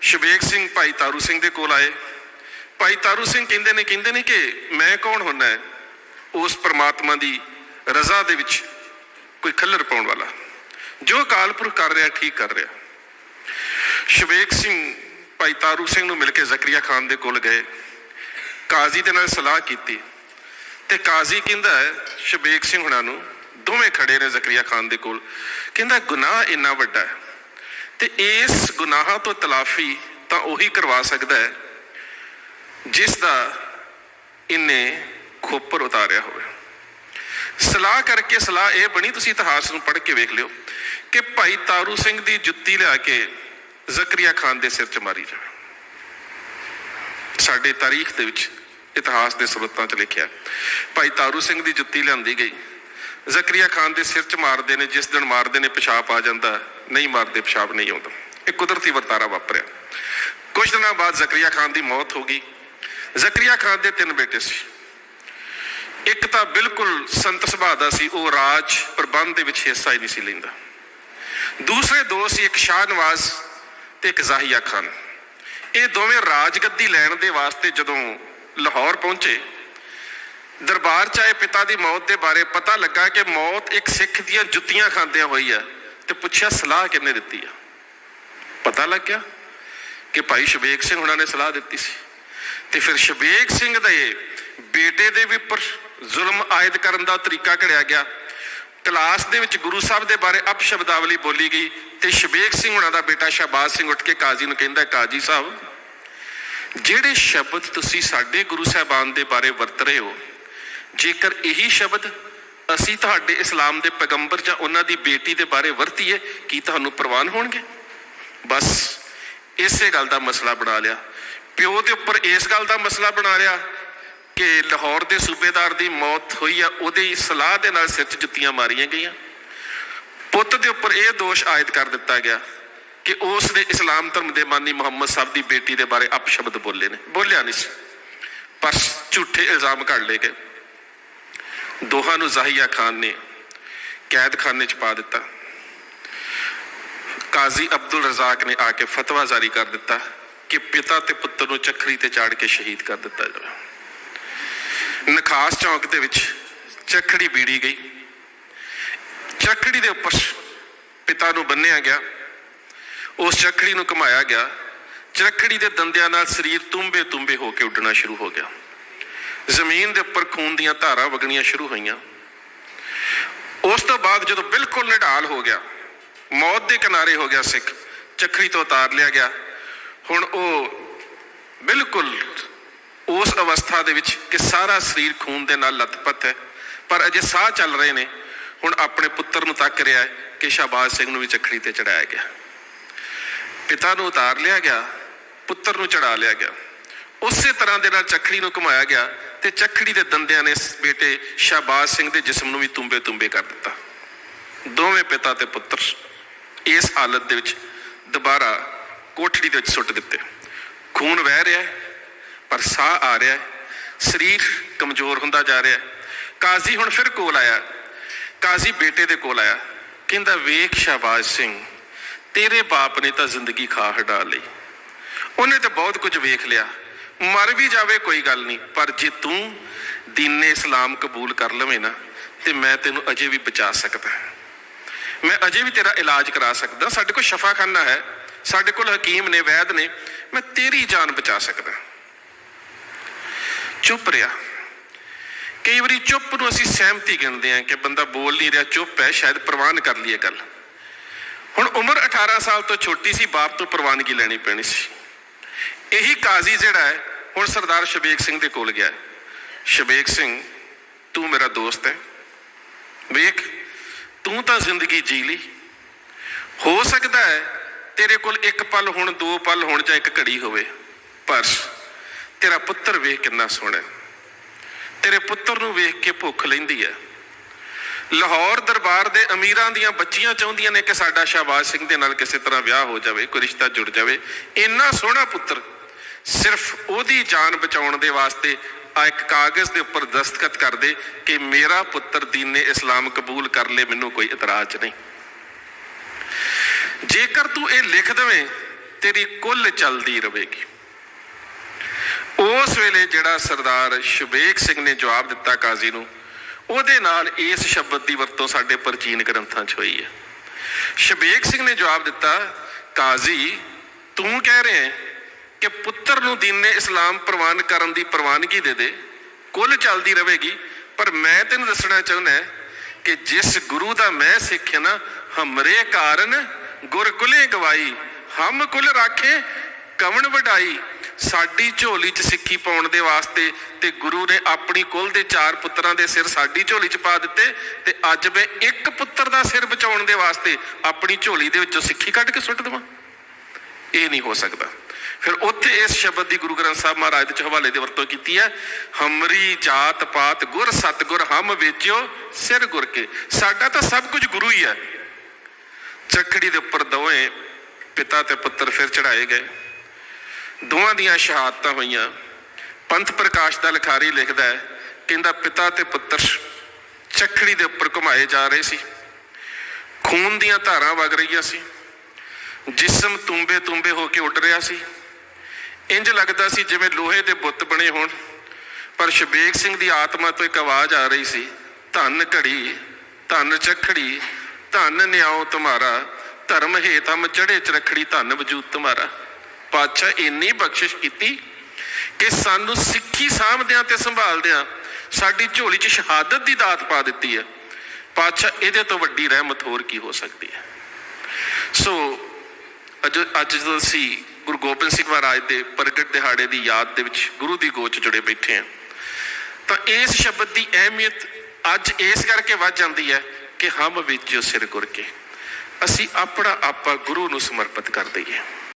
ਸ਼ਬੇਕ ਸਿੰਘ ਭਾਈ ਤਾਰੂ ਸਿੰਘ ਦੇ ਕੋਲ ਆਏ। ਭਾਈ ਤਾਰੂ ਸਿੰਘ ਕਹਿੰਦੇ ਨੇ ਕਹਿੰਦੇ ਨੇ ਕਿ ਮੈਂ ਕੌਣ ਹੁੰਨਾ ਹੈ? ਉਸ ਪ੍ਰਮਾਤਮਾ ਦੀ ਰਜ਼ਾ ਦੇ ਵਿੱਚ ਕੋਈ ਖੱਲਰ ਪਾਉਣ ਵਾਲਾ। ਜੋ ਅਕਾਲ ਪੁਰਖ ਕਰ ਰਿਹਾ, ਠੀਕ ਕਰ ਰਿਹਾ। ਸ਼ਬੇਕ ਸਿੰਘ ਭਾਈ ਤਾਰੂ ਸਿੰਘ ਨੂੰ ਮਿਲ ਕੇ ਜ਼ਕਰੀਆ ਖਾਨ ਦੇ ਕੋਲ ਗਏ। ਕਾਜ਼ੀ ਦੇ ਨਾਲ ਸਲਾਹ ਕੀਤੀ। ਤੇ ਕਾਜ਼ੀ ਕਹਿੰਦਾ ਹੈ ਸ਼ਬੇਕ ਸਿੰਘ ਹੁਣਾਂ ਨੂੰ ਦੋਵੇਂ ਖੜੇ ਨੇ ਜ਼ਕਰੀਆ ਖਾਨ ਦੇ ਕੋਲ। ਕਹਿੰਦਾ, ਗੁਨਾਹ ਇੰਨਾ ਵੱਡਾ ਹੈ। ਤੇ ਇਸ ਗੁਨਾਹਾਂ ਤੋਂ ਤਲਾਫੀ ਤਾਂ ਉਹੀ ਕਰਵਾ ਸਕਦਾ ਹੈ, ਜਿਸ ਦਾ ਇਹਨੇ ਖੋਪਰ ਉਤਾਰਿਆ ਹੋਵੇ। ਸਲਾਹ ਕਰਕੇ ਸਲਾਹ ਇਹ ਬਣੀ, ਤੁਸੀਂ ਇਤਿਹਾਸ ਨੂੰ ਪੜ੍ਹ ਕੇ ਵੇਖ ਲਿਓ ਕਿ ਭਾਈ ਤਾਰੂ ਸਿੰਘ ਦੀ ਜੁੱਤੀ ਲਿਆ ਕੇ ਜ਼ਕਰੀਆ ਖਾਨ ਦੇ ਸਿਰ 'ਚ ਮਾਰੀ ਜਾਵੇ। ਸਾਡੇ ਤਾਰੀਖ ਦੇ ਵਿੱਚ ਇਤਿਹਾਸ ਦੇ ਸਰੋਤਾਂ 'ਚ ਲਿਖਿਆ ਭਾਈ ਤਾਰੂ ਸਿੰਘ ਦੀ ਜੁੱਤੀ ਲਿਆਂਦੀ ਗਈ। ਜ਼ਕਰੀਆ ਖਾਨ ਦੇ ਸਿਰ 'ਚ ਮਾਰਦੇ ਨੇ, ਜਿਸ ਦਿਨ ਮਾਰਦੇ ਨੇ, ਪਿਸ਼ਾਬ ਆ ਜਾਂਦਾ ਨਹੀਂ ਮਾਰਦੇ, ਪਿਸ਼ਾਬ ਨਹੀਂ ਆਉਂਦਾ। ਇਹ ਕੁਦਰਤੀ ਵਰਤਾਰਾ ਵਾਪਰਿਆ। ਕੁਝ ਦਿਨਾਂ ਬਾਅਦ ਜ਼ਕਰੀਆ ਖਾਨ ਦੀ ਮੌਤ ਹੋ ਗਈ। ਜ਼ਕਰੀਆ ਖਾਨ ਦੇ ਤਿੰਨ ਬੇਟੇ ਸੀ। ਇੱਕ ਤਾਂ ਬਿਲਕੁਲ ਸੰਤ ਸੁਭਾਅ ਦਾ ਸੀ, ਉਹ ਰਾਜ ਪ੍ਰਬੰਧ ਦੇ ਵਿੱਚ ਹਿੱਸਾ ਹੀ ਨਹੀਂ ਸੀ ਲੈਂਦਾ। ਦੂਸਰੇ ਦੋ ਸੀ, ਇੱਕ ਸ਼ਾਹ ਨਵਾਜ਼ ਤੇ ਇੱਕ ਜ਼ਾਹੀਆ ਖਾਨ। ਇਹ ਦੋਵੇਂ ਰਾਜਗੱਦੀ ਲੈਣ ਦੇ ਵਾਸਤੇ ਜਦੋਂ ਲਾਹੌਰ ਪਹੁੰਚੇ, ਦਰਬਾਰ ਚ ਆਏ ਪਿਤਾ ਦੀ ਮੌਤ ਦੇ ਬਾਰੇ ਪਤਾ ਲੱਗਾ ਕਿ ਮੌਤ ਇੱਕ ਸਿੱਖ ਦੀਆਂ ਜੁੱਤੀਆਂ ਖਾਂਦਿਆਂ ਹੋਈ ਆ। ਤੇ ਪੁੱਛਿਆ, ਸਲਾਹ ਕਿਹਨੇ ਦਿੱਤੀ ਆ? ਪਤਾ ਲੱਗ ਗਿਆ ਕਿ ਭਾਈ ਸ਼ਬੇਕ ਸਿੰਘ ਉਹਨਾਂ ਨੇ ਸਲਾਹ ਦਿੱਤੀ ਸੀ। ਤੇ ਫਿਰ ਸ਼ਬੇਕ ਸਿੰਘ ਦੇ ਬੇਟੇ ਦੇ ਵੀ ਉੱਪਰ ਜ਼ੁਲਮ ਆਇਦ ਕਰਨ ਦਾ ਤਰੀਕਾ ਘੜਿਆ ਗਿਆ। ਕਲਾਸ ਦੇ ਵਿੱਚ ਗੁਰੂ ਸਾਹਿਬ ਦੇ ਬਾਰੇ ਅਪਸ਼ਬਦਾਵਲੀ ਬੋਲੀ ਗਈ ਤੇ ਸ਼ਬੇਕ ਸਿੰਘ ਉਹਨਾਂ ਦਾ ਬੇਟਾ ਸ਼ਹਬਾਜ਼ ਸਿੰਘ ਉੱਠ ਕੇ ਕਾਜ਼ੀ ਨੂੰ ਕਹਿੰਦਾ, ਕਾਜ਼ੀ ਸਾਹਿਬ, ਜਿਹੜੇ ਸ਼ਬਦ ਤੁਸੀਂ ਸਾਡੇ ਗੁਰੂ ਸਾਹਿਬਾਨ ਦੇ ਬਾਰੇ ਵਰਤ ਰਹੇ ਹੋ, ਜੇਕਰ ਇਹੀ ਸ਼ਬਦ ਅਸੀਂ ਤੁਹਾਡੇ ਇਸਲਾਮ ਦੇ ਪੈਗੰਬਰ ਜਾਂ ਉਹਨਾਂ ਦੀ ਬੇਟੀ ਦੇ ਬਾਰੇ ਵਰਤੀਏ, ਕੀ ਤੁਹਾਨੂੰ ਪ੍ਰਵਾਨ ਹੋਣਗੇ? ਬਸ ਇਸੇ ਗੱਲ ਦਾ ਮਸਲਾ ਬਣਾ ਲਿਆ। ਪਿਓ ਦੇ ਉੱਪਰ ਇਸ ਗੱਲ ਦਾ ਮਸਲਾ ਬਣਾ ਲਿਆ ਕਿ ਲਾਹੌਰ ਦੇ ਸੂਬੇਦਾਰ ਦੀ ਮੌਤ ਹੋਈ ਆ, ਉਹਦੀ ਸਲਾਹ ਦੇ ਨਾਲ ਸਿਰ 'ਚ ਜੁੱਤੀਆਂ ਮਾਰੀਆਂ ਗਈਆਂ। ਪੁੱਤ ਦੇ ਉੱਪਰ ਇਹ ਦੋਸ਼ ਆਇਦ ਕਰ ਦਿੱਤਾ ਗਿਆ ਕਿ ਉਸ ਨੇ ਇਸਲਾਮ ਧਰਮ ਦੇ ਮਾਨੀ ਮੁਹੰਮਦ ਸਾਹਿਬ ਦੀ ਬੇਟੀ ਦੇ ਬਾਰੇ ਅਪਸ਼ਬਦ ਬੋਲੇ ਨੇ। ਬੋਲਿਆ ਨਹੀਂ ਸੀ। ਪਰ ਝੂਠੇ ਇਲਜ਼ਾਮ ਘੜ ਲਏ ਗਏ। ਦੋਹਾਂ ਨੂੰ ਜ਼ਾਹੀਆ ਖਾਨ ਨੇ ਕੈਦਖਾਨੇ 'ਚ ਪਾ ਦਿੱਤਾ। ਕਾਜ਼ੀ ਅਬਦੁਲ ਰਜ਼ਾਕ ਨੇ ਆ ਕੇ ਫਤਵਾ ਜਾਰੀ ਕਰ ਦਿੱਤਾ ਕਿ ਪਿਤਾ ਤੇ ਪੁੱਤਰ ਨੂੰ ਚੱਕਰੀ ਤੇ ਚਾੜ ਕੇ ਸ਼ਹੀਦ ਕਰ ਦਿੱਤਾ ਜਾਵੇ। ਨਖਾਸ ਚੌਂਕ ਦੇ ਵਿੱਚ ਚੱਕੜੀ ਬੀੜੀ ਗਈ। ਚੱਕੜੀ ਦੇ ਉੱਪਰ ਪਿਤਾ ਨੂੰ ਬੰਨਿਆ ਗਿਆ। ਉਸ ਚੱਕੜੀ ਨੂੰ ਘੁਮਾਇਆ ਗਿਆ। ਚੱਕੜੀ ਦੇ ਦੰਦਿਆਂ ਨਾਲ ਸਰੀਰ ਤੁੰਬੇ ਤੁੰਬੇ ਹੋ ਕੇ ਉੱਡਣਾ ਸ਼ੁਰੂ ਹੋ ਗਿਆ। ਜ਼ਮੀਨ ਦੇ ਉੱਪਰ ਖੂਨ ਦੀਆਂ ਧਾਰਾਂ ਵਗਣੀਆਂ ਸ਼ੁਰੂ ਹੋਈਆਂ। ਉਸ ਤੋਂ ਬਾਅਦ ਜਦੋਂ ਬਿਲਕੁਲ ਨਿਢਾਲ ਹੋ ਗਿਆ, ਮੌਤ ਦੇ ਕਿਨਾਰੇ ਹੋ ਗਿਆ ਸਿੱਖ, ਚੱਕਰੀ ਤੋਂ ਉਤਾਰ ਲਿਆ ਗਿਆ। ਹੁਣ ਉਹ ਬਿਲਕੁਲ ਉਸ ਅਵਸਥਾ ਦੇ ਵਿੱਚ ਕਿ ਸਾਰਾ ਸਰੀਰ ਖੂਨ ਦੇ ਨਾਲ ਲਤਪਤ ਹੈ। ਪਰ ਅਜੇ ਸਾਹ ਚੱਲ ਰਹੇ ਨੇ। ਹੁਣ ਆਪਣੇ ਪੁੱਤਰ ਨੂੰ ਤੱਕ ਰਿਹਾ ਹੈ ਕਿ ਸ਼ਹਬਾਜ਼ ਸਿੰਘ ਨੂੰ ਵੀ ਚੱਖੜੀ ਤੇ ਚੜਾਇਆ ਗਿਆ। ਪਿਤਾ ਨੂੰ ਉਤਾਰ ਲਿਆ ਗਿਆ, ਪੁੱਤਰ ਨੂੰ ਚੜਾ ਲਿਆ ਗਿਆ। ਉਸੇ ਤਰ੍ਹਾਂ ਦੇ ਨਾਲ ਚੱਖੜੀ ਨੂੰ ਘੁਮਾਇਆ ਗਿਆ ਤੇ ਚੱਖੜੀ ਦੇ ਦੰਦਿਆਂ ਨੇ ਬੇਟੇ ਸ਼ਹਬਾਜ਼ ਸਿੰਘ ਦੇ ਜਿਸਮ ਨੂੰ ਵੀ ਤੁੰਬੇ ਤੁੰਬੇ ਕਰ ਦਿੱਤਾ। ਦੋਵੇਂ ਪਿਤਾ ਤੇ ਪੁੱਤਰ ਇਸ ਹਾਲਤ ਦੇ ਵਿੱਚ ਦੁਬਾਰਾ ਕੋਠੜੀ ਦੇ ਵਿੱਚ ਸੁੱਟ ਦਿੱਤੇ। ਖੂਨ ਵਹਿ ਰਿਹਾ ਹੈ, ਪਰ ਸਾਹ ਆ ਰਿਹਾ ਹੈ, ਸਰੀਰ ਕਮਜ਼ੋਰ ਹੁੰਦਾ ਜਾ ਰਿਹਾ ਹੈ। ਕਾਜ਼ੀ ਹੁਣ ਫਿਰ ਕੋਲ ਆਇਆ। ਕਾਜ਼ੀ ਬੇਟੇ ਦੇ ਕੋਲ ਆਇਆ। ਕਹਿੰਦਾ, ਵੇਖ ਸ਼ਹਬਾਜ਼ ਸਿੰਘ, ਤੇਰੇ ਬਾਪ ਨੇ ਤਾਂ ਜ਼ਿੰਦਗੀ ਖਾ ਹਟਾ ਲਈ। ਉਹਨੇ ਤਾਂ ਬਹੁਤ ਕੁਝ ਵੇਖ ਲਿਆ। ਮਰ ਵੀ ਜਾਵੇ ਕੋਈ ਗੱਲ ਨਹੀਂ, ਪਰ ਜੇ ਤੂੰ ਦੀਨੇ ਇਸਲਾਮ ਕਬੂਲ ਕਰ ਲਵੇਂ ਨਾ, ਤੇ ਮੈਂ ਤੈਨੂੰ ਅਜੇ ਵੀ ਬਚਾ ਸਕਦਾ। ਮੈਂ ਅਜੇ ਵੀ ਤੇਰਾ ਇਲਾਜ ਕਰਾ ਸਕਦਾ। ਸਾਡੇ ਕੋਲ ਸ਼ਫਾਖਾਨਾ ਹੈ, ਸਾਡੇ ਕੋਲ ਹਕੀਮ ਨੇ, ਵੈਦ ਨੇ, ਮੈਂ ਤੇਰੀ ਜਾਨ ਬਚਾ ਸਕਦਾ। ਚੁੱਪ ਰਿਹਾ। ਕਈ ਵਾਰੀ ਚੁੱਪ ਨੂੰ ਅਸੀਂ ਸਹਿਮਤੀ ਗਿਣਦੇ ਹਾਂ ਕਿ ਬੰਦਾ ਬੋਲ ਨਹੀਂ ਰਿਹਾ, ਚੁੱਪ ਹੈ, ਸ਼ਾਇਦ ਪ੍ਰਵਾਨ ਕਰ ਲਈਏ ਗੱਲ। ਹੁਣ ਉਮਰ 18 ਸਾਲ ਤੋਂ ਛੋਟੀ ਸੀ, ਬਾਪ ਤੋਂ ਪ੍ਰਵਾਨਗੀ ਲੈਣੀ ਪੈਣੀ ਸੀ। ਇਹੀ ਕਾਜ਼ੀ ਜਿਹੜਾ ਹੈ ਹੁਣ ਸਰਦਾਰ ਸ਼ਬੇਕ ਸਿੰਘ ਦੇ ਕੋਲ ਗਿਆ। ਸ਼ਬੇਕ ਸਿੰਘ, ਤੂੰ ਮੇਰਾ ਦੋਸਤ ਹੈ। ਵੇਖ, ਤੂੰ ਤਾਂ ਜ਼ਿੰਦਗੀ ਜੀ ਲਈ। ਹੋ ਸਕਦਾ ਹੈ ਤੇਰੇ ਕੋਲ ਇੱਕ ਪਲ ਹੁਣ, ਦੋ ਪਲ ਹੁਣ ਜਾਂ ਇੱਕ ਘੜੀ ਹੋਵੇ, ਪਰ ਤੇਰਾ ਪੁੱਤਰ ਵੇਖ ਕਿੰਨਾ ਸੋਹਣਾ ਤੇਰੇ ਪੁੱਤਰ ਨੂੰ ਵੇਖ ਕੇ ਭੁੱਖ ਲੈਂਦੀ ਹੈ। ਲਾਹੌਰ ਦਰਬਾਰ ਦੇ ਅਮੀਰਾਂ ਦੀਆਂ ਬੱਚੀਆਂ ਚਾਹੁੰਦੀਆਂ ਨੇ ਕਿ ਸਾਡਾ ਸ਼ਹਬਾਜ਼ ਸਿੰਘ ਦੇ ਨਾਲ ਕਿਸੇ ਤਰ੍ਹਾਂ ਵਿਆਹ ਹੋ ਜਾਵੇ, ਕੋਈ ਰਿਸ਼ਤਾ ਜੁੜ ਜਾਵੇ। ਇੰਨਾ ਸੋਹਣਾ ਪੁੱਤਰ ਸਿਰਫ ਉਹਦੀ ਜਾਨ ਬਚਾਉਣ ਦੇ ਵਾਸਤੇ ਆ ਇੱਕ ਕਾਗਜ਼ ਦੇ ਉੱਪਰ ਦਸਤਖਤ ਕਰ ਦੇ ਕਿ ਮੇਰਾ ਪੁੱਤਰ ਦੀਨੇ ਇਸਲਾਮ ਕਬੂਲ ਕਰ ਲੇ, ਮੈਨੂੰ ਕੋਈ ਇਤਰਾਜ਼ ਨਹੀਂ। ਜੇਕਰ ਤੂੰ ਇਹ ਲਿਖ ਦਵੇਂ, ਤੇਰੀ ਕੁੱਲ ਚੱਲਦੀ ਰਹੇਗੀ। ਉਸ ਵੇਲੇ ਜਿਹੜਾ ਸਰਦਾਰ ਸ਼ਬੇਕ ਸਿੰਘ ਨੇ ਜਵਾਬ ਦਿੱਤਾ ਕਾਜ਼ੀ ਨੂੰ, ਉਹਦੇ ਨਾਲ ਇਸ ਸ਼ਬਦ ਦੀ ਵਰਤੋਂ ਸਾਡੇ ਪ੍ਰਾਚੀਨ ਗ੍ਰੰਥਾਂ 'ਚ ਹੋਈ ਹੈ। ਸ਼ਬੇਕ ਸਿੰਘ ਨੇ ਜਵਾਬ ਦਿੱਤਾ, ਕਾਜ਼ੀ, ਤੂੰ ਕਹਿ ਰਿਹਾ ਹੈ ਕਿ ਪੁੱਤਰ ਨੂੰ ਦੀਨ ਇਸਲਾਮ ਪ੍ਰਵਾਨ ਕਰਨ ਦੀ ਪ੍ਰਵਾਨਗੀ ਦੇ ਦੇ, ਕੁੱਲ ਚੱਲਦੀ ਰਹੇਗੀ। ਪਰ ਮੈਂ ਤੈਨੂੰ ਦੱਸਣਾ ਚਾਹੁੰਦਾ ਕਿ ਜਿਸ ਗੁਰੂ ਦਾ ਮੈਂ ਸਿੱਖ ਨਾ, ਹਮਰੇ ਕਾਰਨ ਗੁਰਕੁਲੇ ਗਵਾਈ, ਹਮ ਕੁਲ ਰਾਖੇ ਕਵਣ ਵਡਾਈ। ਸਾਡੀ ਝੋਲੀ 'ਚ ਸਿੱਖੀ ਪਾਉਣ ਦੇ ਵਾਸਤੇ ਤੇ ਗੁਰੂ ਨੇ ਆਪਣੀ ਕੁਲ ਦੇ ਚਾਰ ਪੁੱਤਰਾਂ ਦੇ ਸਿਰ ਸਾਡੀ ਝੋਲੀ 'ਚ ਪਾ ਦਿੱਤੇ ਤੇ ਅੱਜ ਮੈਂ ਇੱਕ ਪੁੱਤਰ ਦਾ ਸਿਰ ਬਚਾਉਣ ਦੇ ਵਾਸਤੇ ਆਪਣੀ ਝੋਲੀ ਦੇ ਵਿੱਚੋਂ ਸਿੱਖੀ ਕੱਢ ਕੇ ਸੁੱਟ ਦੇਵਾਂ। ਇਹ ਨਹੀਂ ਹੋ ਸਕਦਾ। ਫਿਰ ਉੱਥੇ ਇਸ ਸ਼ਬਦ ਦੀ ਗੁਰੂ ਗ੍ਰੰਥ ਸਾਹਿਬ ਮਹਾਰਾਜ ਦੇ ਹਵਾਲੇ ਦੀ ਵਰਤੋਂ ਕੀਤੀ ਹੈ, ਹਮਰੀ ਜਾਤ ਪਾਤ ਗੁਰ ਸਤਗੁਰ ਹਮ ਵੇਚਿਓ ਸਿਰ ਗੁਰ ਕੇ। ਸਾਡਾ ਤਾਂ ਸਭ ਕੁਝ ਗੁਰੂ ਹੀ ਹੈ। ਚੱਕੜੀ ਦੇ ਉੱਪਰ ਦੋਵੇਂ ਪਿਤਾ ਤੇ ਪੁੱਤਰ ਫਿਰ ਚੜਾਏ ਗਏ। ਦੋਵਾਂ ਦੀਆਂ ਸ਼ਹਾਦਤਾਂ ਹੋਈਆਂ। ਪੰਥ ਪ੍ਰਕਾਸ਼ ਦਾ ਲਿਖਾਰੀ ਲਿਖਦਾ ਹੈ, ਕਹਿੰਦਾ ਪਿਤਾ ਤੇ ਪੁੱਤਰ ਚੱਕੜੀ ਦੇ ਉੱਪਰ ਘੁਮਾਏ ਜਾ ਰਹੇ ਸੀ। ਖੂਨ ਦੀਆਂ ਧਾਰਾਂ ਵਗ ਰਹੀਆਂ ਸੀ। ਜਿਸਮ ਤੁੰਬੇ ਤੁੰਬੇ ਹੋ ਕੇ ਉੱਡ ਰਿਹਾ ਸੀ। ਇੰਜ ਲੱਗਦਾ ਸੀ ਜਿਵੇਂ ਲੋਹੇ ਦੇ ਬੁੱਤ ਬਣੇ ਹੋਣ। ਪਰ ਸ਼ਬੇਕ ਸਿੰਘ ਦੀ ਆਤਮਾ ਤੋਂ ਇੱਕ ਆਵਾਜ਼ ਆ ਰਹੀ ਸੀ, ਧੰਨ ਘੜੀ, ਧੰਨ ਚਖੜੀ, ਧੰਨ ਨਿਆਉ ਤੁਮਾਰਾ, ਧਰਮ ਹੇਤ ਹਮ ਚੜੇ ਚ ਰਖੜੀ, ਧੰਨ ਵਜੂਦ ਤੁਮਾਰਾ। ਪਾਤਸ਼ਾਹ ਇੰਨੀ ਬਖਸ਼ਿਸ਼ ਕੀਤੀ ਕਿ ਸਾਨੂੰ ਸਿੱਖੀ ਸਾਂਭਦਿਆਂ ਤੇ ਸੰਭਾਲਦਿਆਂ ਸਾਡੀ ਝੋਲੀ 'ਚ ਸ਼ਹਾਦਤ ਦੀ ਦਾਤ ਪਾ ਦਿੱਤੀ ਹੈ। ਪਾਤਸ਼ਾਹ, ਇਹਦੇ ਤੋਂ ਵੱਡੀ ਰਹਿਮਤ ਹੋਰ ਕੀ ਹੋ ਸਕਦੀ ਹੈ? ਸੋ, ਅੱਜ ਅੱਜ ਜਦੋਂ ਅਸੀਂ ਗੁਰੂ ਗੋਬਿੰਦ ਸਿੰਘ ਮਹਾਰਾਜ ਦੇ ਪ੍ਰਗਟ ਦਿਹਾੜੇ ਦੀ ਯਾਦ ਦੇ ਵਿੱਚ ਗੁਰੂ ਦੀ ਗੋਚ ਜੁੜੇ ਬੈਠੇ ਹਾਂ। ਤਾਂ ਇਸ ਸ਼ਬਦ ਦੀ ਅਹਿਮੀਅਤ ਅੱਜ ਇਸ ਕਰਕੇ ਵੱਧ ਜਾਂਦੀ ਹੈ ਕਿ ਹਮ ਵਿੱਚੋਂ ਸਿਰ ਗੁਰ ਕੇ। ਅਸੀਂ ਆਪਣਾ ਆਪਾ ਗੁਰੂ ਨੂੰ ਸਮਰਪਿਤ ਕਰ ਦਈਏ।